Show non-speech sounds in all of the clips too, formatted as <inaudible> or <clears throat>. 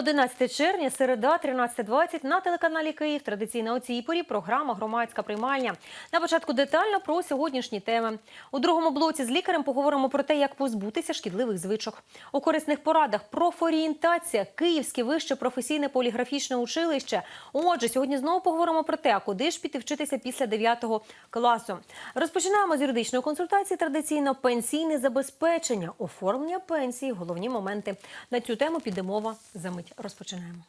Мої 11 червня, середа, 13.20 на телеканалі Київ. Традиційна у цій порі програма Громадська приймальня. На початку детально про сьогоднішні теми. У другому блоці з лікарем поговоримо про те, як позбутися шкідливих звичок. У корисних порадах профорієнтація, Київське вище професійне поліграфічне училище. Отже, сьогодні знову поговоримо про те, а куди ж піти вчитися після 9 класу. Розпочинаємо з юридичної консультації. Традиційно пенсійне забезпечення, оформлення пенсії, головні моменти. На цю тему піде мова за мить. Розпочинаємо.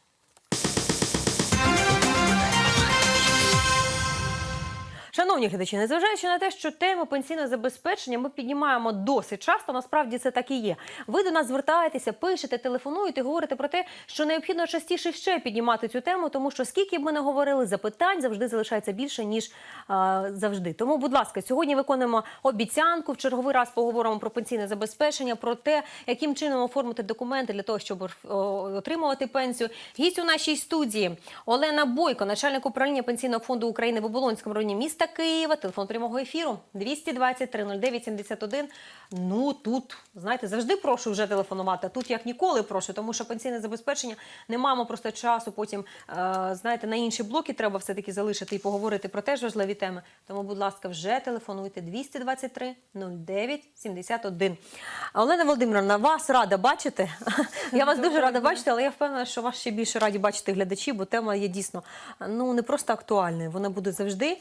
Шановні глядачі, незважаючи на те, що тему пенсійного забезпечення ми піднімаємо досить часто, насправді це так і є. Ви до нас звертаєтеся, пишете, телефонуєте, говорите про те, що необхідно частіше ще піднімати цю тему, тому що скільки б ми не говорили, запитань завжди залишається більше ніж а, завжди. Тому, будь ласка, сьогодні виконуємо обіцянку. В черговий раз поговоримо про пенсійне забезпечення, про те, яким чином оформити документи для того, щоб отримувати пенсію. Гість у нашій студії Олена Бойко, начальник управління пенсійного фонду України в Оболонському районі міста Києва. Телефон прямого ефіру 220 309 71. Ну тут знаєте, завжди прошу вже телефонувати. а Тут як ніколи прошу, тому що пенсійне забезпечення не маємо просто часу. Потім е, знаєте, на інші блоки треба все таки залишити і поговорити про теж важливі теми. Тому, будь ласка, вже телефонуйте 223 09 71. Олена Володимировна, вас рада бачити. <laughs> Я вас дуже рада бачити, але я впевнена, що вас ще більше раді бачити глядачі, бо тема є дійсно ну не просто актуальною, вона буде завжди.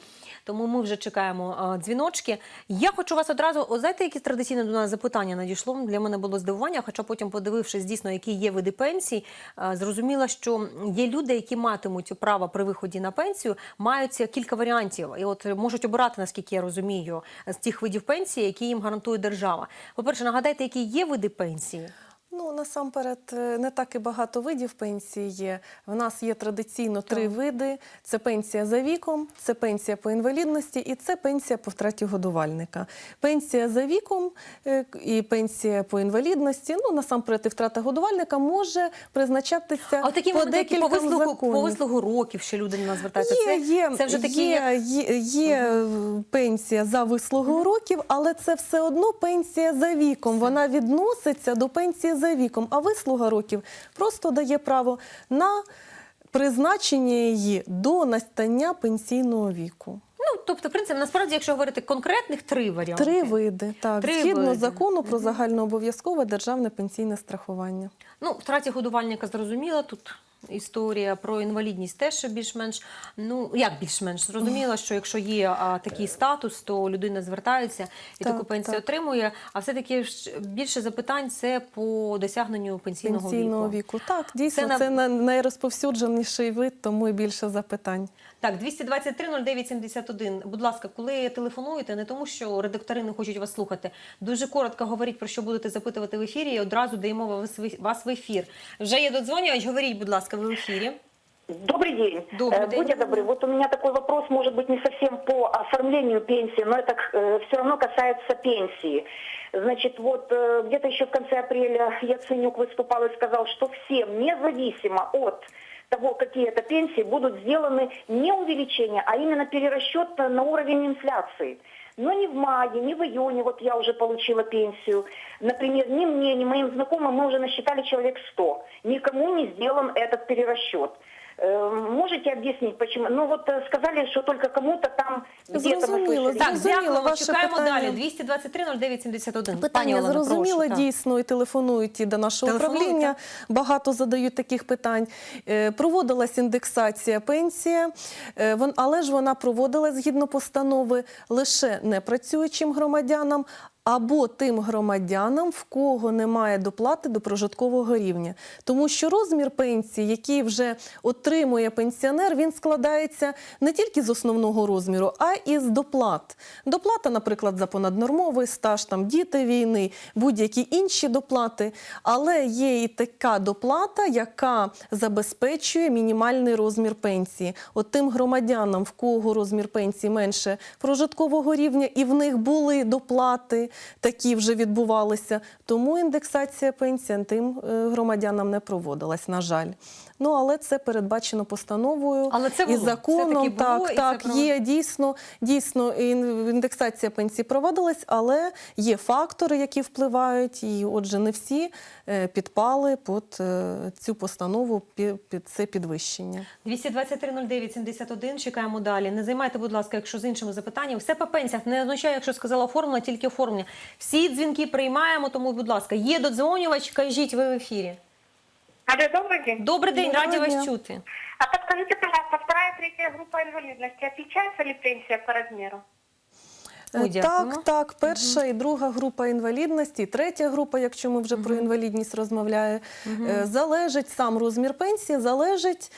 Тому ми вже чекаємо а, дзвіночки. Я хочу вас одразу, о, знаєте, які традиційне до нас запитання надійшло. Для мене було здивування, хоча потім, подивившись дійсно, які є види пенсій, а, зрозуміла, що є люди, які матимуть право при виході на пенсію, мають кілька варіантів. І от можуть обирати, наскільки я розумію, з тих видів пенсії, які їм гарантує держава. По-перше, нагадайте, які є види пенсії. Ну насамперед е, не так і багато видів пенсії є. В нас є традиційно три види: це пенсія за віком, це пенсія по інвалідності і це пенсія по втраті годувальника. Пенсія за віком е, і пенсія по інвалідності. Ну насамперед і втрата годувальника може призначатися А такі по які по вислугу, по вислугу років ще люди до нас звертаються. Є, це, є, це вже такі є, є, є е, пенсія за вислугу років, але це все одно пенсія за віком. Вона відноситься до пенсії за віком, а вислуга років просто дає право на призначення її до настання пенсійного віку. Ну, тобто, в принципі, насправді, якщо говорити конкретних три варіанти. Три види, так, Три згідно види. закону про загальнообов'язкове державне пенсійне страхування. Ну, втраті годувальника зрозуміла тут. Історія про інвалідність теж більш-менш. Ну як більш-менш зрозуміло, що якщо є а, такий статус, то людина звертається і Так, таку пенсію так. отримує. А все таки більше запитань це по досягненню пенсійного, Пенсійного віку. віку. Так, дійсно, Це це, на- на... найрозповсюдженіший вид, тому і більше запитань. Так, 223 09 71. Будь ласка, коли телефонуєте, не тому, що редактори не хочуть вас слухати. Дуже коротко говоріть, про що будете запитувати в ефірі, і одразу даємо вас в ефір. Вже є додзвонювач, говоріть, будь ласка, ви в ефірі. Добрый день. Добрый Э, день. Будьте добры, вот у меня такой вопрос, может быть, не совсем по оформлению пенсии, но это все равно касается пенсии. Значит, вот э, где-то еще в конце апреля Яценюк выступал и сказал, что всем, независимо от того, какие это пенсии, будут сделаны не увеличения, а именно перерасчет на уровень инфляции. Но ни в мае, ни в июне, вот я уже получила пенсию, например, ни мне, ни моим знакомым, мы уже насчитали человек 100. Никому не сделан этот перерасчет. Э, Можете объяснить, почему? Ну вот э, сказали, что только кому-то там где-то мы Зрозуміло, слышали. Так, Зрозуміло дякуємо. ваше Чекаємо питання. далі. 223 09 71. Пані Питання Олено, зрозуміло, прошу, так. дійсно, і телефонують і до нашого Телефонують, управління. Багато задають таких питань. Е, Проводилась індексація пенсії, е, вон- але ж вона проводилась згідно постанови лише непрацюючим громадянам. або тим громадянам, в кого немає доплати до прожиткового рівня, тому що розмір пенсії, який вже отримує пенсіонер, він складається не тільки з основного розміру, а і з доплат. Доплата, наприклад, за понаднормовий стаж, там діти війни, будь-які інші доплати. Але є і така доплата, яка забезпечує мінімальний розмір пенсії. От тим громадянам, в кого розмір пенсії менше прожиткового рівня, і в них були доплати такі вже відбувалися. Тому індексація пенсій тим е, громадянам не проводилась, на жаль. Ну але це передбачено постановою Але це і було. законом. Все-таки було, так, і так, провод- є дійсно, дійсно індексація пенсій проводилась, але є фактори, які впливають, і отже, не всі е, підпали під е, цю постанову під, це підвищення. 223-09-71, чекаємо далі. Не займайте, будь ласка, якщо з іншими запитаннями. Все по пенсіях не означає, якщо сказала оформлення, тільки оформлення. Всі дзвінки приймаємо, тому, будь ласка, є додзвонювач, кажіть, ви в ефірі. Алло, добрый день. Добрий день, раді вас чути. А подскажите, пожалуйста, вторая, третья группа инвалидности, отличается ли пенсия по размеру? Е. Так, так, перша і друга група інвалідності, і третя група, якщо ми вже про інвалідність розмовляємо, е, залежить сам розмір пенсії, залежить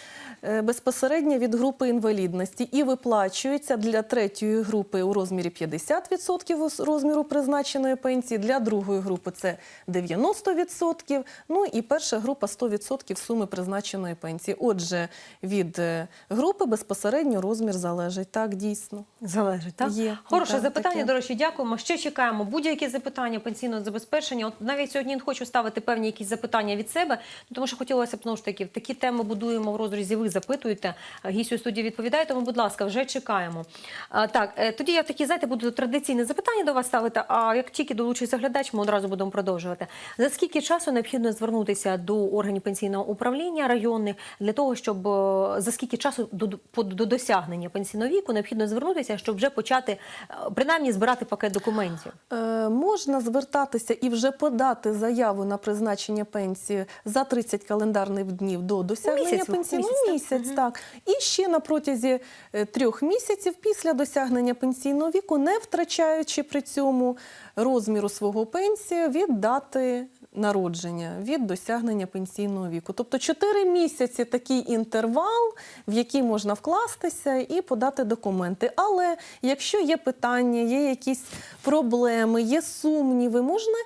е, безпосередньо від групи інвалідності і виплачується для третьої групи у розмірі 50% розміру призначеної пенсії, для другої групи це 90%, ну і перша група 100% суми призначеної пенсії. Отже, від групи безпосередньо розмір залежить. Так, дійсно. Залежить, так? Є, Хороше так, запитання, до речі, дякуємо. Ще чекаємо. Будь-які запитання пенсійного забезпечення. От навіть сьогодні не хочу ставити певні якісь запитання від себе, тому що хотілося б знову ж таки, такі теми будуємо в розрізі. Ви запитуєте, гість у студії відповідає, тому, будь ласка, вже чекаємо. А, так, е, тоді я такі, знаєте, буду традиційне запитання до вас ставити. А як тільки долучиться глядач, ми одразу будемо продовжувати. За скільки часу необхідно звернутися до органів пенсійного управління районних для того, щоб е, за скільки часу до, до, до досягнення пенсійного віку необхідно звернутися, щоб вже почати е, принаймні збирати пакет документів? Е, Можна звертатися і вже подати заяву на призначення пенсії за 30 календарних днів до досягнення місяць, пенсії. місяць, Ну, так? місяць, так. І ще на протязі е, трьох місяців після досягнення пенсійного віку, не втрачаючи при цьому розміру свого пенсії від дати народження, від досягнення пенсійного віку. Тобто 4 місяці такий інтервал, в який можна вкластися і подати документи. Але якщо є питання, є якісь проблеми, є сумніви, можна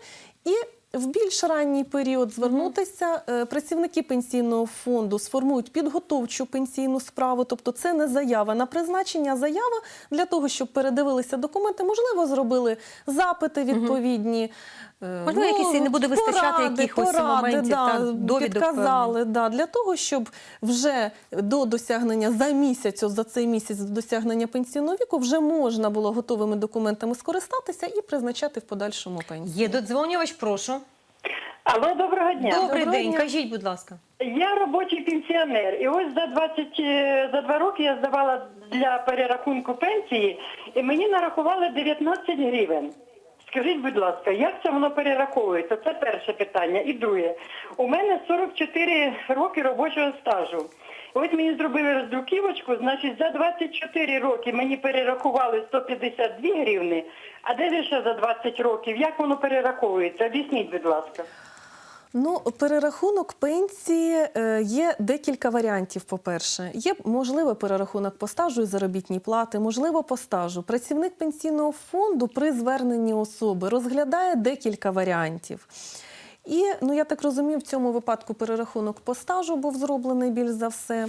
і в більш ранній період звернутися. Е, Працівники пенсійного фонду сформують підготовчу пенсійну справу, тобто це не заява на призначення, а заява для того, щоб передивилися документи, можливо, зробили запити відповідні. Е, Можливо, якісь і не буде вистачати якихось моментів, да, так, довідок підказали, да, для того, щоб вже до досягнення за місяць, за цей місяць до досягнення пенсійного віку, вже можна було готовими документами скористатися і призначати в подальшому пенсію. Є додзвонювач, прошу. Алло, доброго дня. Добрий Доброго день, дня. кажіть, будь ласка. Я робочий пенсіонер. І ось за 20, е, за два роки я здавала для перерахунку пенсії, і мені нарахували 19 гривень. Скажіть, будь ласка, як це воно перераховується? Це перше питання. І друге, у мене 44 роки робочого стажу. Ось мені зробили роздруківочку, значить за 24 роки мені перерахували 152 гривни, а де лише за 20 років? Як воно перераховується? Об'ясніть, будь ласка. Ну, перерахунок пенсії е, є декілька варіантів. По-перше, є можливо перерахунок по стажу і заробітній плати, можливо, по стажу. Працівник пенсійного фонду при зверненні особи розглядає декілька варіантів. І ну я так розумію, в цьому випадку перерахунок по стажу був зроблений більш за все.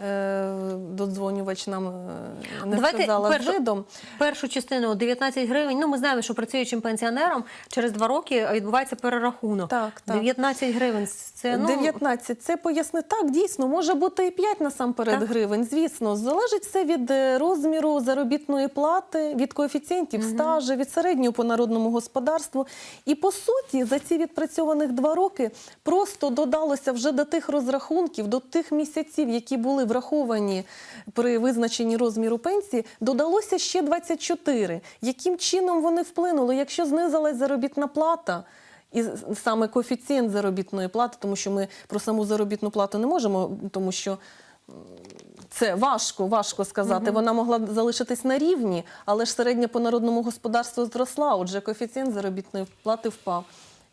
Е, додзвонювач нам е, не сказала з першу, видом. першу частину 19 гривень. Ну, ми знаємо, що працюючим пенсіонерам через два роки відбувається перерахунок. Так, так. 19 гривень. Це ну, 19. Це поясни так, дійсно, може бути і 5 насамперед Так. гривень. Звісно, залежить все від е, розміру заробітної плати, від коефіцієнтів стажу, від середнього по народному господарству. І по суті, за ці відпрацьованих два роки просто додалося вже до тих розрахунків, до тих місяців, які були враховані при визначенні розміру пенсії, додалося ще 24. Яким чином вони вплинули? Якщо знизилась заробітна плата. І саме коефіцієнт заробітної плати, тому що ми про саму заробітну плату не можемо, тому що це важко, важко сказати. Вона могла залишитись на рівні, але ж середня по народному господарству зросла, отже, коефіцієнт заробітної плати впав.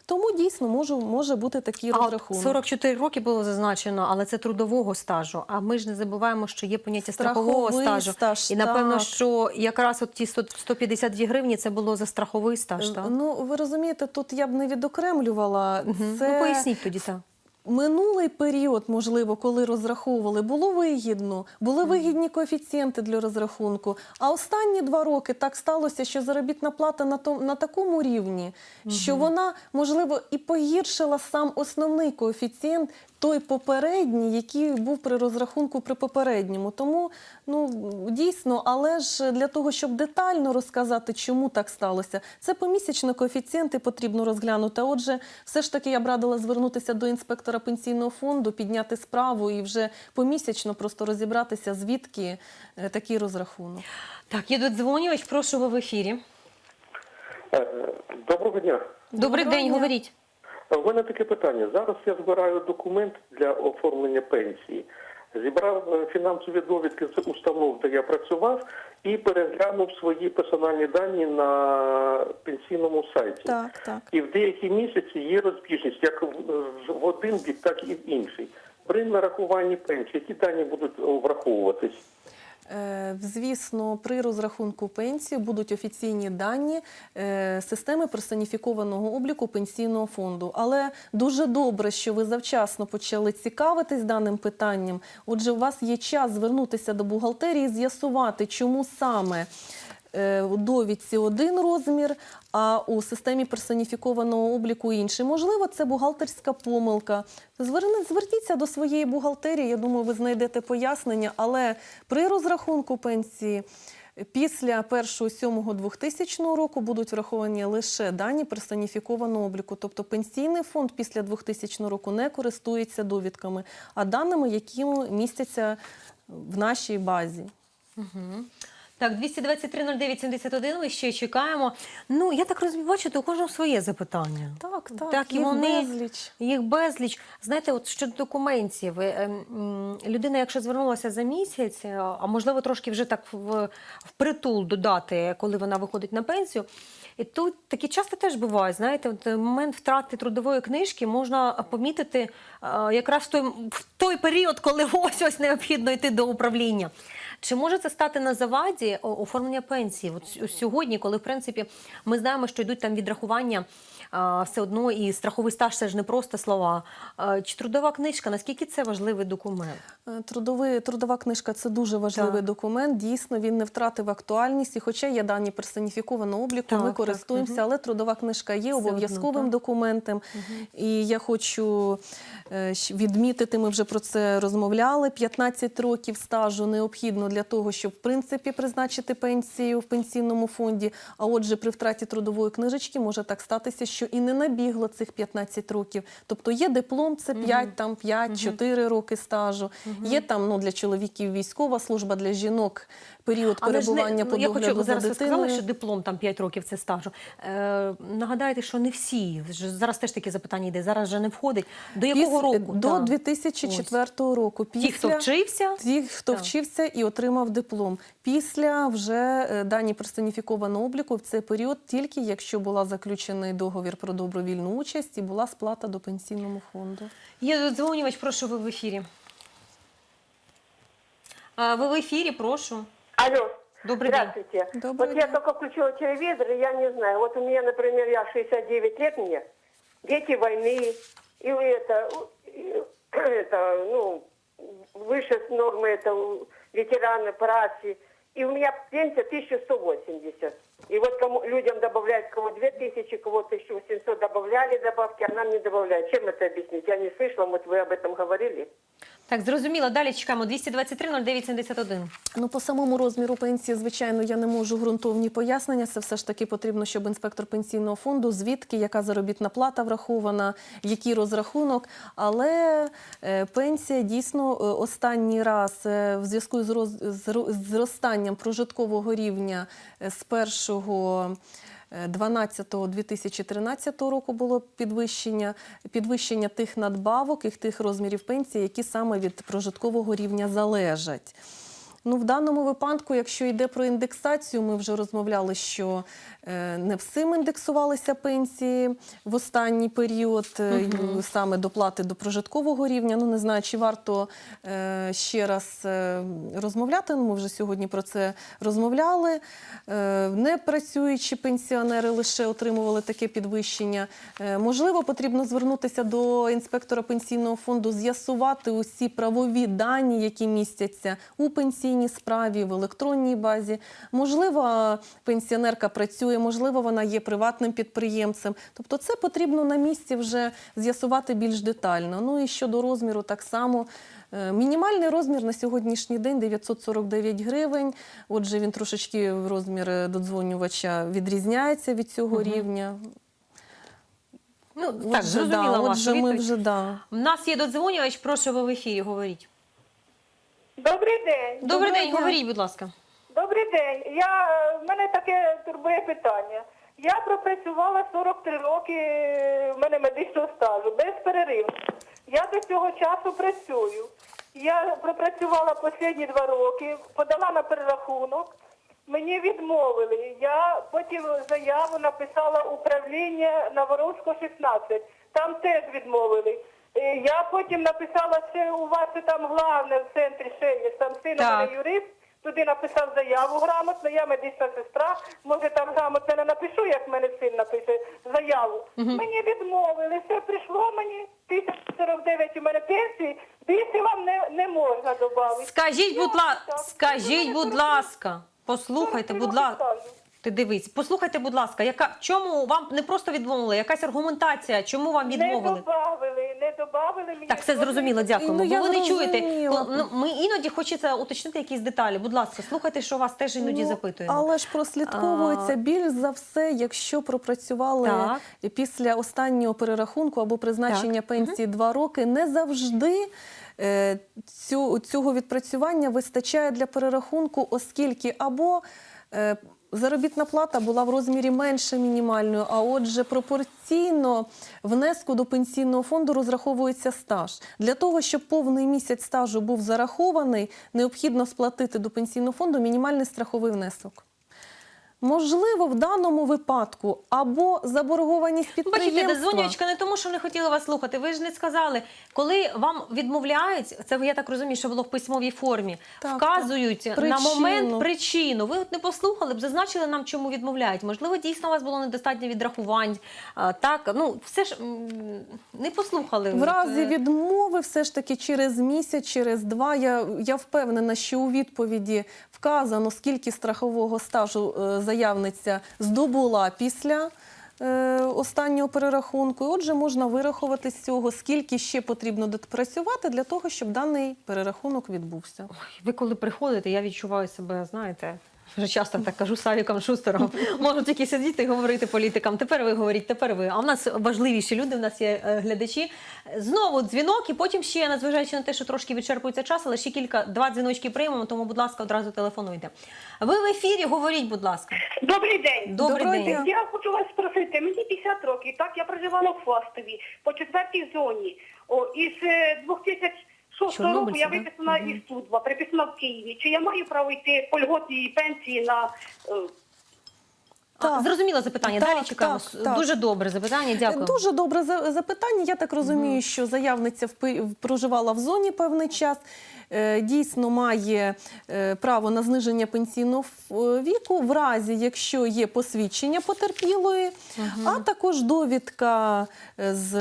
Тому дійсно може, може бути такий а розрахунок. 44 роки було зазначено, але це трудового стажу. А ми ж не забуваємо, що є поняття страхового стажу. стаж, І напевно, так. що якраз от ті 100 152 гривні це було за страховий стаж. Так? Ну, ви розумієте, тут я б не відокремлювала. Це... Ну, поясніть тоді так. Минулий період, можливо, коли розраховували, було вигідно, були вигідні коефіцієнти для розрахунку. А останні два роки так сталося, що заробітна плата на, том, на такому рівні, що вона, можливо, і погіршила сам основний коефіцієнт, той попередній, який був при розрахунку при попередньому. Тому ну дійсно, але ж для того, щоб детально розказати, чому так сталося, це помісячно коефіцієнти потрібно розглянути. Отже, все ж таки я б радила звернутися до інспектора пенсійного фонду, підняти справу і вже помісячно просто розібратися, звідки е, такий розрахунок. Так, є додзвонювач, прошу ви в ефірі. Е, Доброго дня. Добрий Доброго день, дня. говоріть. У мене таке питання. Зараз я збираю документ для оформлення пенсії. Зібрав е, фінансові довідки з установ, де я працював, і переглянув свої персональні дані на пенсійному сайті. Так, так. І в деякі місяці є розбіжність як в в один бік, так і в інший. При нарахуванні пенсії, які дані будуть враховуватись? Е, Звісно, при розрахунку пенсії будуть офіційні дані е, системи персоніфікованого обліку пенсійного фонду. Але дуже добре, що ви завчасно почали цікавитись даним питанням. Отже, у вас є час звернутися до бухгалтерії, з'ясувати, чому саме. Е, У довідці один розмір, а у системі персоніфікованого обліку інший. Можливо, це бухгалтерська помилка. Зверніться до своєї бухгалтерії. Я думаю, ви знайдете пояснення. Але при розрахунку пенсії після 1.7.2000 року будуть враховані лише дані персоніфікованого обліку. Тобто пенсійний фонд після 2000 року не користується довідками, а даними, які містяться в нашій базі. Так, 223-09-71, ми ще чекаємо. Ну, я так розумію, бачите, у кожного своє запитання. Так, так, Так, і їх вони безліч. їх безліч. Знаєте, от щодо документів, е, м, людина, якщо звернулася за місяць, е, а можливо трошки вже так в, впритул додати, коли вона виходить на пенсію. І тут такі часто теж бувають. Знаєте, от е, момент втрати трудової книжки можна помітити е, якраз в той, в той період, коли <laughs> ось ось необхідно йти до управління. Чи може це стати на заваді оформлення пенсії? От сьогодні, коли в принципі ми знаємо, що йдуть там відрахування, все одно і страховий стаж це ж не просто слова. Чи трудова книжка? Наскільки це важливий документ? Е, Трудовий, трудова книжка це дуже важливий Так. документ. Дійсно, він не втратив актуальність. І хоча є дані персоніфікованого обліку, Так, ми так, користуємося, мгм. але трудова книжка є обов'язковим документом. І я хочу е, відмітити, ми вже про це розмовляли. 15 років стажу необхідно для того, щоб в принципі призначити пенсію в пенсійному фонді. А отже, при втраті трудової книжечки може так статися, що і не набігло цих 15 років. Тобто є диплом, це 5, там 5-4 роки стажу. Є там ну, для чоловіків військова служба, для жінок період Але ж не- перебування по ну, я хочу за зараз ви сказали, що диплом там 5 років це стажу. Е, нагадайте, що не всі зараз теж таке запитання йде. Зараз вже не входить. До якого Піс- року? До Так. 2004 року. Ті, хто вчився, Ті, хто Так. вчився і отримав диплом. Після вже е, дані персоніфікованого обліку в цей період тільки якщо була заключений договір про добровільну участь і була сплата до пенсійному фонду. є додзвонювач, прошу ви в ефірі. А, ви в ефірі, прошу. Алло. Добрый день. Здравствуйте. Добрый вот я день. только включила телевизор, и я не знаю. Вот у меня, например, я 69 лет мне, дети войны, и это, <clears throat> и это ну, выше нормы, это ветераны працы. И у меня пенсия 1180. И вот кому, людям добавляют кого 2000, кого 1800 добавляли добавки, а нам не добавляют. Чем это объяснить? Я не слышала, вот вы об этом говорили. Так, зрозуміло. Далі чекаємо 223 0971. Ну, по самому розміру пенсії, звичайно, я не можу ґрунтовні пояснення. Це все ж таки потрібно, щоб інспектор пенсійного фонду, звідки, яка заробітна плата врахована, який розрахунок. Але е, пенсія дійсно е, останній раз е, в зв'язку з зростанням прожиткового рівня з 1 12-2013 року було підвищення, підвищення тих надбавок і тих розмірів пенсії, які саме від прожиткового рівня залежать. Ну, в даному випадку, якщо йде про індексацію, ми вже розмовляли, що е, не всім індексувалися пенсії в останній період, й саме доплати до прожиткового рівня. Ну, не знаю, чи варто е, ще раз розмовляти. Ну, ми вже сьогодні про це розмовляли. Не працюючі пенсіонери лише отримували таке підвищення. Можливо, потрібно звернутися до інспектора пенсійного фонду, з'ясувати усі правові дані, які містяться у пенсійній справі, в електронній базі. Можливо, пенсіонерка працює, можливо, вона є приватним підприємцем. Тобто, це потрібно на місці вже з'ясувати більш детально. Ну і щодо розміру, так само. Е, Мінімальний розмір на сьогоднішній день 949 гривень. Отже, він трошечки розмір е, додзвонювача відрізняється від цього рівня. Ну, так, зрозуміла да, отже, ми вже да. У нас є додзвонювач, прошу ви в ефірі, говоріть. Добрий день. Добрий день, говоріть, будь ласка. Добрий день. Я, в мене таке турбує питання. Я пропрацювала 43 роки, в мене медичного стажу, без перериву. Я до цього часу працюю. Я пропрацювала останні два роки, подала на перерахунок. Мені відмовили. Я потім заяву написала управління Новорозького 16. Там теж відмовили. Я потім написала це у вас там головне в центрі ще є, там син мене юрист. Туди написав заяву грамотно, я медична сестра. Може там грамотно не напишу, як мене син напише заяву. Мені відмовили, все прийшло мені 1049 у мене пенсії, більше вам не, не можна додати. Скажіть, будь ласка, скажіть, Ну, будь ласка, послухайте, будь ласка. Ти дивись, послухайте, будь ласка, яка чому вам не просто відмовили, якась аргументація, чому вам Не відмовили? добавили, не добавили мені. Так, все зрозуміло, дякуємо. Ну, Бо я ви не чуєте. ну, Ми іноді хочеться уточнити якісь деталі. Будь ласка, слухайте, що вас теж іноді Ну, запитуємо. Але ж прослідковується А. більш за все, якщо пропрацювали Так. після останнього перерахунку або призначення пенсії два роки, не завжди. е, Цю, цього відпрацювання вистачає для перерахунку, оскільки або е, заробітна плата була в розмірі менше мінімальної, а отже, пропорційно внеску до пенсійного фонду розраховується стаж. Для того, щоб повний місяць стажу був зарахований, необхідно сплатити до пенсійного фонду мінімальний страховий внесок. Можливо, в даному випадку або заборгованість Бачите, підприємства. дозвонювачка не тому, що не хотіли вас слухати. Ви ж не сказали, коли вам відмовляють, це я так розумію, що було в письмовій формі, Так, вказують так. на момент причину. Ви от не послухали б, зазначили нам, чому відмовляють. Можливо, дійсно у вас було недостатньо відрахувань. Так, ну все ж не послухали. В разі е, відмови, все ж таки через місяць, через два. Я, я впевнена, що у відповіді вказано, скільки страхового стажу е, заявниця здобула після. е, Останнього перерахунку, отже, можна вирахувати з цього, скільки ще потрібно допрацювати для того, щоб даний перерахунок відбувся. Ви коли приходите, я відчуваю себе, знаєте. Вже часто так кажу Савіком Шустером. Можу тільки сидіти і говорити політикам. Тепер ви говоріть, тепер ви. А в нас важливіші люди. в нас є е, глядачі. Знову дзвінок, і потім ще незважаючи на те, що трошки відчерпується час, але ще кілька два дзвіночки приймемо. Тому, будь ласка, одразу телефонуйте. Ви в ефірі говоріть, будь ласка. Добрий день. Добрий, Добрий день. день. Я хочу вас спросити. Мені 50 років. Так я проживала в Фастові по четвертій зоні. О, із е, 2000 що року я виписана із судва, приписана в Києві. Чи я маю право йти по льготній пенсії на е, Так. Зрозуміло запитання. Так, Далі чекаємо. так, так. Дуже добре запитання. Дякую. Дуже добре запитання. Я так розумію, що заявниця впи- проживала в зоні певний час. Е, дійсно має е, право на зниження пенсійного е, віку, в разі якщо є посвідчення потерпілої, а також довідка з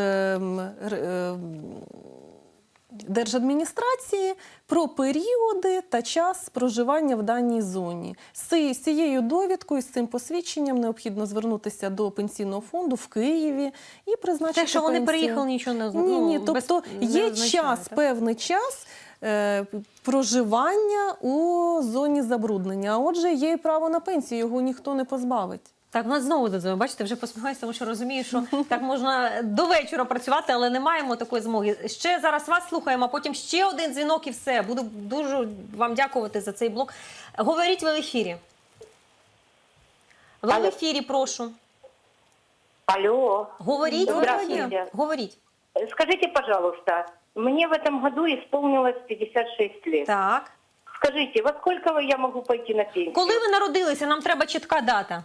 Держадміністрації про періоди та час проживання в даній зоні. З цією довідкою, з цим посвідченням необхідно звернутися до пенсійного фонду в Києві і призначити Те, що вони пенсію. переїхали, нічого не Ні, ні, ну, тобто є час, так? певний час е, проживання у зоні забруднення. А отже, є і право на пенсію, його ніхто не позбавить. Так, в нас знову додзвонив. Бачите, вже посміхаюся, тому що розумію, що так можна до вечора працювати, але не маємо такої змоги. Ще зараз вас слухаємо, а потім ще один дзвінок і все. Буду дуже вам дякувати за цей блок. Говоріть ви в ефірі. Ви в Алло. ефірі, прошу. Алло. Говоріть, ви в Здравствуйте. ефірі. Говоріть. Скажите, пожалуйста, мне в этом году исполнилось 56 лет. Так. Скажите, во сколько я могу пойти на пенсию? Коли ви народилися, нам треба чітка дата.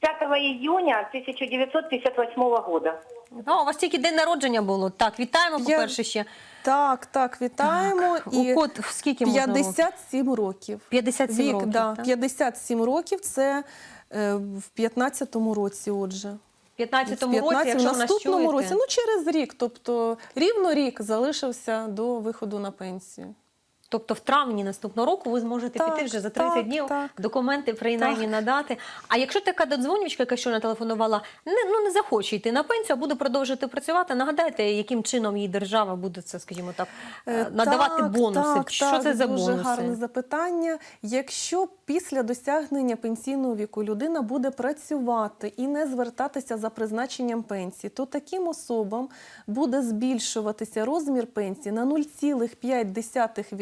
5 июня 1958 года. О, у вас тільки день народження було. Так, вітаємо, Я- по-перше, ще. Так, так, вітаємо. У код скільки можна? 57 років. 57 Вік, років, да, так? 57 років це е, в 15-му році, отже. В 15-му В році, 15 якщо в нас наступному чуєте. році, ну через рік, тобто рівно рік залишився до виходу на пенсію. Тобто в травні наступного року ви зможете Так, піти вже за 30 так, днів, так. документи принаймні Так. надати. А якщо така додзвонювачка, яка щойно телефонувала, не, ну, не захоче йти на пенсію, а буде продовжувати працювати, нагадайте, яким чином її держава буде це, скажімо так, Е, надавати так, бонуси. Так, що так, це за дуже бонуси? гарне запитання. Якщо після досягнення пенсійного віку людина буде працювати і не звертатися за призначенням пенсії, то таким особам буде збільшуватися розмір пенсії на 0,5%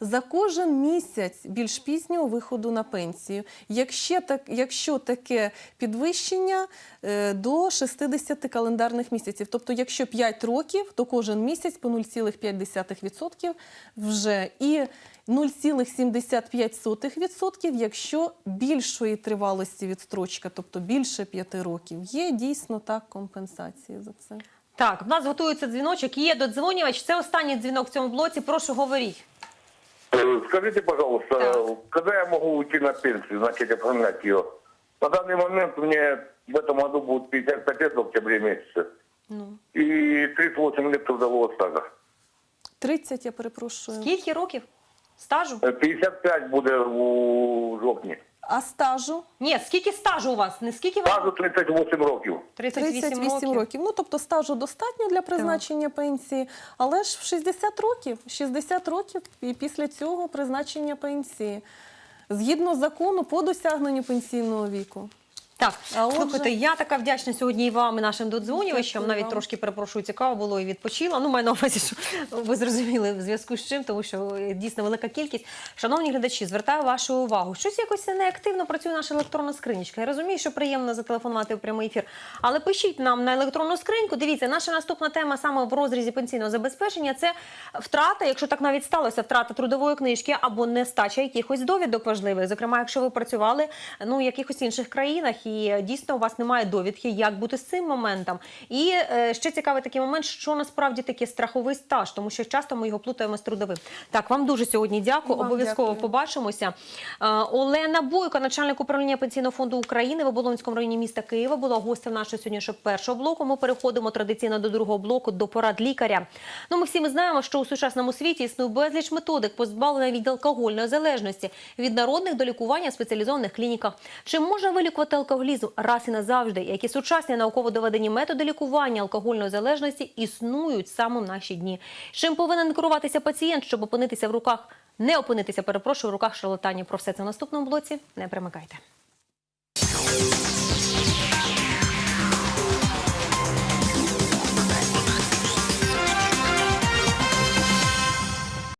за кожен місяць більш пізнього виходу на пенсію. Якщо, так, якщо таке підвищення е, до 60 календарних місяців, тобто якщо 5 років, то кожен місяць по 0,5% вже і 0,75%, якщо більшої тривалості відстрочка, тобто більше 5 років, є дійсно так компенсації за це. Так, в нас готується дзвіночок, є додзвонювач. Це останній дзвінок в цьому блоці. Прошу говоріть. Э, Скажите, пожалуйста, Так. когда я могу уйти на пенсию, начать оформлять ее? На данный момент мне в этом году будет 55 лет в октябре месяце. Ну. И 38 лет трудового стажа. 30, я перепрошую. Скільки років стажу? Э, 55 буде у жовтні. А стажу? Ні, скільки стажу у вас? Не скільки вам? Стажу 38 років. 38, 38 років. Ну, тобто стажу достатньо для призначення пенсії, але ж в 60 років, 60 років і після цього призначення пенсії. Згідно закону по досягненню пенсійного віку. Так, А отже- слухайте, я така вдячна сьогодні і вам, і нашим додзвонювачам. Навіть трошки перепрошую, цікаво було і відпочила. Ну, маю на увазі, що ви зрозуміли в зв'язку з чим, тому що дійсно велика кількість. Шановні глядачі, звертаю вашу увагу. Щось якось неактивно працює наша електронна скринічка. Я розумію, що приємно зателефонувати в прямий ефір. Але пишіть нам на електронну скриньку. Дивіться, наша наступна тема саме в розрізі пенсійного забезпечення це втрата, якщо так навіть сталося, втрата трудової книжки або нестача якихось довідок важливих. Зокрема, якщо ви працювали ну, в якихось інших країнах і е, дійсно у вас немає довідки, як бути з цим моментом. І е, ще цікавий такий момент, що насправді таке страховий стаж, тому що часто ми його плутаємо з трудовим. Так, вам дуже сьогодні дякую. Вам Обов'язково дякую. побачимося. Е, Олена Бойко, начальник управління пенсійного фонду України в Оболонському районі міста Києва, була гостем нашого сьогоднішнього першого блоку. Ми переходимо традиційно до другого блоку до порад лікаря. Ну, ми всі ми знаємо, що у сучасному світі існує безліч методик позбавлення від алкогольної залежності від народних до лікування в спеціалізованих клініках. Чи можна вилікувати алкоголізм раз і назавжди, які сучасні науково доведені методи лікування алкогольної залежності існують саме в наші дні. Чим повинен керуватися пацієнт, щоб опинитися в руках, не опинитися, перепрошую в руках шарлатанів. Про все це в наступному блоці. Не примикайте.